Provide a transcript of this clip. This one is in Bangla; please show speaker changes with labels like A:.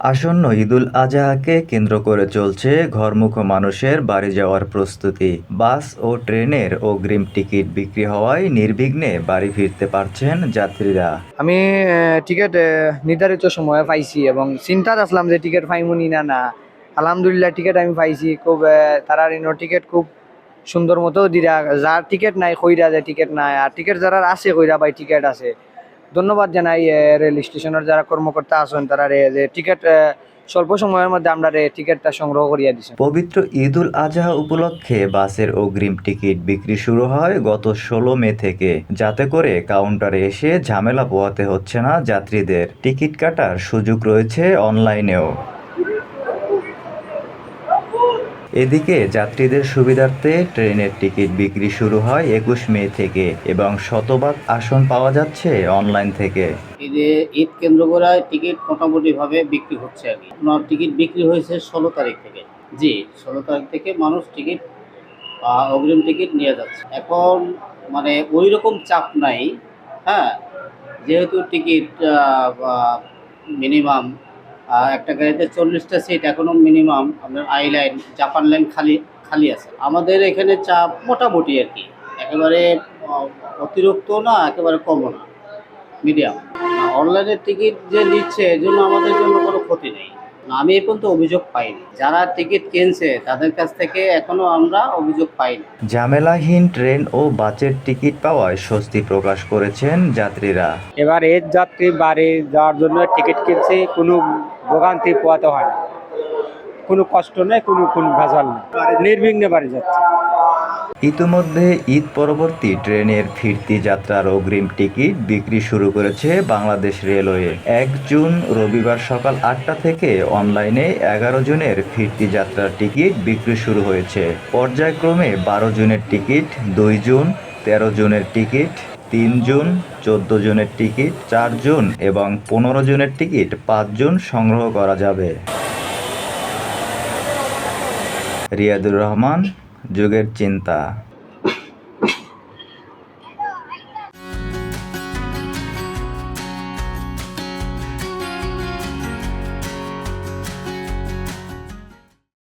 A: আসন্ন ঈদুল আজহাকে কেন্দ্র করে চলছে ঘরমুখ মানুষের বাড়ি যাওয়ার প্রস্তুতি। বাস ও ট্রেনের অগ্রিম টিকিট বিক্রি হওয়ায় নির্বিঘ্নে বাড়ি ফিরতে পারছেন যাত্রীরা।
B: আমি টিকিট নির্ধারিত সময়ে পাইছি এবং চিন্তাত আসলাম যে টিকিট পাইমুনি না না। আলহামদুলিল্লাহ টিকিট আমি পাইছি। খুব তারা টিকিট খুব সুন্দর মতো দিরা যার টিকিট নাই কইরা যে টিকিট নাই। আর টিকিট যারা আছে কইরা ভাই টিকিট আছে। ধন্যবাদ জানাই রেল স্টেশনের যারা কর্মকর্তা আছেন, তারা যে টিকিট স্বল্প সময়ের মধ্যে আমরা টিকিটটা সংগ্রহ করিয়া দিচ্ছি
A: পবিত্র ঈদ উল আজহা উপলক্ষে বাসের অগ্রিম টিকিট বিক্রি শুরু হয় গত ষোলো মে থেকে। যাতে করে কাউন্টারে এসে ঝামেলা পোহাতে হচ্ছে না যাত্রীদের। টিকিট কাটার সুযোগ রয়েছে অনলাইনেও। এদিকে যাত্রীদের সুবিধার্থে ট্রেনের টিকিট বিক্রি শুরু হয় একুশ মে থেকে এবং শতভাগ আসন পাওয়া যাচ্ছে অনলাইন থেকে।
C: ঈদে ঈদ কেন্দ্র করে টিকিট মোটামুটিভাবে বিক্রি হচ্ছে আর কি। আপনার টিকিট বিক্রি হয়েছে ষোলো তারিখ থেকে। জি, ষোলো তারিখ থেকে মানুষ টিকিট অগ্রিম টিকিট নিয়ে যাচ্ছে। এখন মানে ওই রকম চাপ নাই হ্যাঁ? যেহেতু টিকিট মিনিমাম একটা গাড়িতে চল্লিশটা সিট এখনও মিনিমাম আপনার আই লাইন জাপান লাইন খালি খালি আছে। আমাদের এখানে চাপ মোটামুটি আর কি। একেবারে অতিরিক্ত না, একেবারে কমও না। মিডিয়াম অনলাইনের টিকিট যে নিচ্ছে এজন্য আমাদের জন্য কোনো ক্ষতি নেই। আমি এ পর্যন্ত অভিযোগ পাইনি। যারা টিকিট কিনছে তাদের কাছ থেকে এখনও আমরা অভিযোগ পাইনি।
A: ঝামেলাহীন ট্রেন ও বাসের টিকিট পাওয়ায় স্বস্তি প্রকাশ করেছেন যাত্রীরা।
D: এবার এর যাত্রী বাড়ি যাওয়ার জন্য টিকিট কিনছে কোনো ভোগান্তি পোয়াতে হয় না। কোনো কষ্ট নেই কোনো কোনো ভেজাল নেই। নির্বিঘ্নে বাড়ি যাচ্ছে।
A: ইতিমধ্যে ঈদ পরবর্তী ট্রেনের ফিরতি যাত্রার অগ্রিম টিকিট বিক্রি শুরু করেছে বাংলাদেশ রেলওয়ে। এক জুন রবিবার সকাল আটটা থেকে অনলাইনে এগারো জনের ফিরতি যাত্রার টিকিট বিক্রি শুরু হয়েছে। পর্যায়ক্রমে বারো জনের টিকিট, দুই জুন তেরো জনের টিকিট, তিন জুন চোদ্দ জনের টিকিট, চার জুন এবং পনেরো জনের টিকিট পাঁচ জুন সংগ্রহ করা যাবে। রিয়াদুর রহমান যুগের চিন্তা।